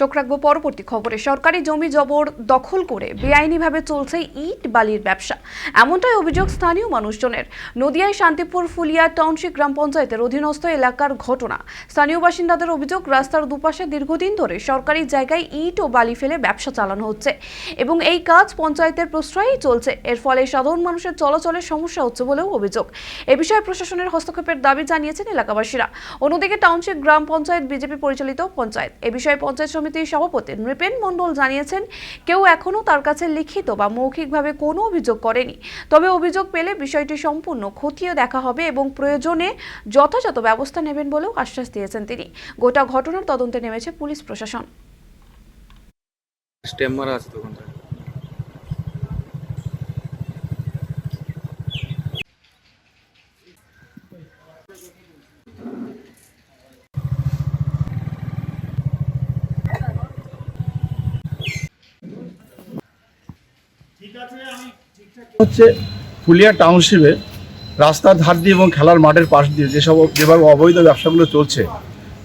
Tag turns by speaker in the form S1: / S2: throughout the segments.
S1: চোখ রাখব পরবর্তী খবরে। সরকারি জমি জবর দখল করে বেআইনিভাবে চলছে ইট বালির ব্যবসা। এমনটাই অভিযোগ স্থানীয় মানুষজনের। নদিয়ায় শান্তিপুর ফুলিয়া টাউনশিপ গ্রাম পঞ্চায়েতের অধীনস্থ এলাকার ঘটনা। স্থানীয় বাসিন্দাদের অভিযোগ, রাস্তার দুপাশে দীর্ঘদিন ধরে সরকারি জায়গায় ইট ও বালি ফেলে ব্যবসা চালানো হচ্ছে এবং এই কাজ পঞ্চায়েতের প্রশ্রয়েই চলছে। এর ফলে সাধারণ মানুষের চলাচলের সমস্যা হচ্ছে বলেও অভিযোগ। এ বিষয়ে প্রশাসনের হস্তক্ষেপের দাবি জানিয়েছেন এলাকাবাসীরা। অন্যদিকে টাউনশিপ গ্রাম পঞ্চায়েত বিজেপি পরিচালিত পঞ্চায়েত। এ বিষয়ে পঞ্চায়েত সমিতির সভাপতি নৃপেন মণ্ডল জানিয়েছেন, কেউ এখনও তার কাছে লিখিত বা মৌখিকভাবে কোনো অভিযোগ করেনি। তবে অভিযোগ পেলে বিষয়টি সম্পূর্ণ খতিয়ে দেখা হবে এবং প্রয়োজনে যথাযথ ব্যবস্থা নেবেন বলেও আশ্বাস দিয়েছেন তিনি। গোটা ঘটনার তদন্তে নেমেছে পুলিশ প্রশাসন।
S2: স্টেম মারা আছে দোকানটা
S3: হচ্ছে ফুলিয়া টাউনশিপে রাস্তার ধার দিয়ে এবং খেলার মাঠের পাশ দিয়ে যেসব যেভাবে অবৈধ ব্যবসাগুলো চলছে,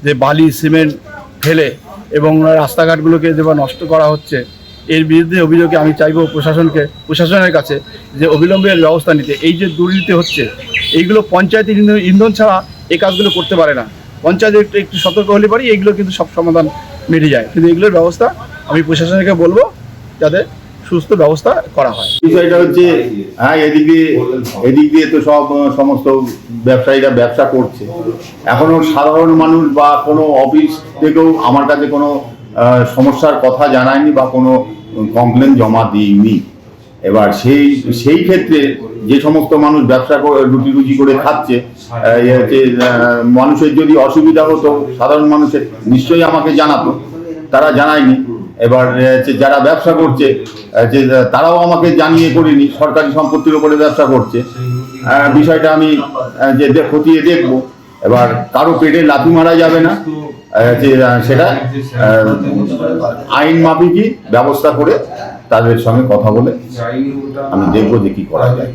S3: যে বালি, সিমেন্ট ফেলে এবং রাস্তাঘাটগুলোকে যেভাবে নষ্ট করা হচ্ছে, এর বিরুদ্ধে অভিযোগে আমি চাইব প্রশাসনকে, প্রশাসনের কাছে যে অবিলম্বের ব্যবস্থা নিতে। এই যে দুর্নীতি হচ্ছে, এইগুলো পঞ্চায়েত ইন্ধন- ইন্ধন ছাড়া এই কাজগুলো করতে পারে না। পঞ্চায়েত একটু একটু সতর্ক হলে পারি, এইগুলো কিন্তু সব সমাধান মিটে যায়। কিন্তু এগুলোর ব্যবস্থা আমি প্রশাসনকে বলব যাতে সুস্থ ব্যবস্থা করা হয়।
S4: বিষয়টা হচ্ছে হ্যাঁ এদিক দিয়ে এদিক দিয়ে তো সব সমস্ত ব্যবসায়ীরা ব্যবসা করছে। এখনও সাধারণ মানুষ বা কোনো অফিস থেকেও আমার কাছে কোনো সমস্যার কথা জানায়নি বা কোনো কমপ্লেন জমা দিইনি। এবার সেই সেই ক্ষেত্রে যে সমস্ত মানুষ ব্যবসা করে রুটি রুজি করে খাচ্ছে মানুষের যদি অসুবিধা হতো, সাধারণ মানুষের, নিশ্চয়ই আমাকে জানাতো। তারা জানায়নি। এবার যারা ব্যবসা করছে যে তারাও আমাকে জানিয়ে করিনি, সরকারি সম্পত্তির উপরে ব্যবসা করছে। বিষয়টা আমি যে খতিয়ে দেখব। এবার কারও পেটে লাথি মারা যাবে না। যে সেটা আইন মাফিকই ব্যবস্থা করে তাদের সঙ্গে কথা বলে আমি দেখব যে কি করা যায়।